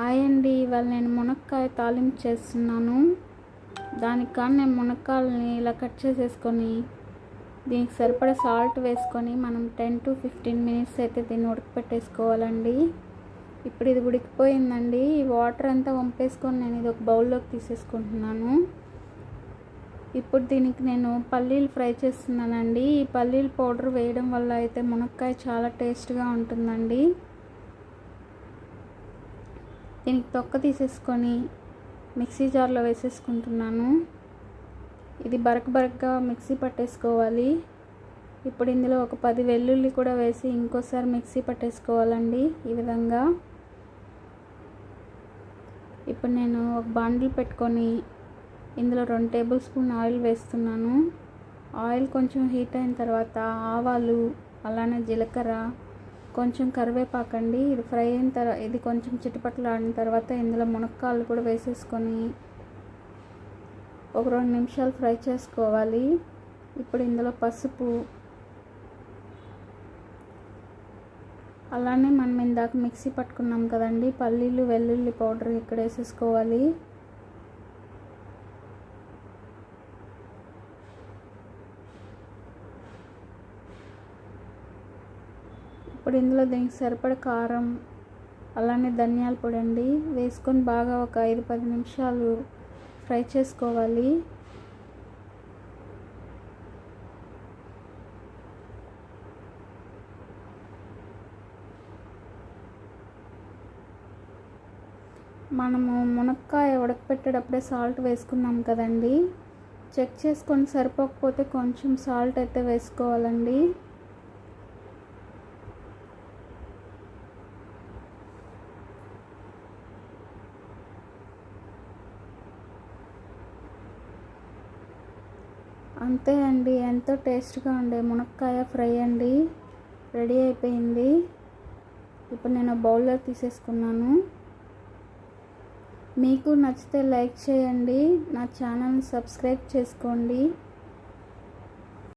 Hi అండి. ఇవాళ నేను మునక్కాయ తాలింపు చేస్తున్నాను. దానికి నేను మునక్కాయలని ఇలా కట్ చేసేసుకొని దీనికి సరిపడా సాల్ట్ వేసుకొని మనం టెన్ టు ఫిఫ్టీన్ మినిట్స్ అయితే దీన్ని ఉడకపెట్టేసుకోవాలండి. ఇప్పుడు ఇది ఉడికిపోయిందండి. ఈ వాటర్ అంతా వంపేసుకొని నేను ఇది ఒక బౌల్లోకి తీసేసుకుంటున్నాను. ఇప్పుడు దీనికి నేను పల్లీలు ఫ్రై చేస్తున్నానండి. ఈ పల్లీలు పౌడర్ వేయడం వల్ల అయితే మునక్కాయ చాలా టేస్ట్గా ఉంటుందండి. దీనికి తొక్క తీసేసుకొని మిక్సీ జార్లో వేసేసుకుంటున్నాను. ఇది బరక బరకగా మిక్సీ పట్టేసుకోవాలి. ఇప్పుడు ఇందులో ఒక పది వెల్లుల్లి కూడా వేసి ఇంకోసారి మిక్సీ పట్టేసుకోవాలండి ఈ విధంగా. ఇప్పుడు నేను ఒక బాండిల్ పెట్టుకొని ఇందులో రెండు టేబుల్ స్పూన్ ఆయిల్ వేస్తున్నాను. ఆయిల్ కొంచెం హీట్ అయిన తర్వాత ఆవాలు అలానే జీలకర్ర కొంచెం కరివేపాకండి. ఇది ఫ్రై అయిన తర్వాత ఇది కొంచెం చిటపట్లు ఆడిన తర్వాత ఇందులో మునక్కాయలు కూడా వేసేసుకొని ఒక రెండు నిమిషాలు ఫ్రై చేసుకోవాలి. ఇప్పుడు ఇందులో పసుపు అలానే మనం ఇందాక మిక్సీ పట్టుకున్నాం కదండి పల్లీలు వెల్లుల్లి పౌడర్ ఇక్కడ వేసేసుకోవాలి. ఇప్పుడు ఇందులో దీనికి సరిపడ కారం అలానే ధనియాల పొడి అండి వేసుకొని బాగా ఒక ఐదు పది నిమిషాలు ఫ్రై చేసుకోవాలి. మనము మునక్కాయ ఉడకపెట్టేటప్పుడే సాల్ట్ వేసుకున్నాం కదండి. చెక్ చేసుకొని సరిపోకపోతే కొంచెం సాల్ట్ అయితే వేసుకోవాలండి. అంతే అండి ఎంతో టేస్ట్గా ఉండే మునక్కాయ ఫ్రై అండి. రెడీ అయిపోయింది. ఇప్పుడు నేను బౌల్లో తీసేసుకున్నాను. మీకు నచ్చితే లైక్ చేయండి నా ఛానల్ని సబ్స్క్రైబ్ చేసుకోండి.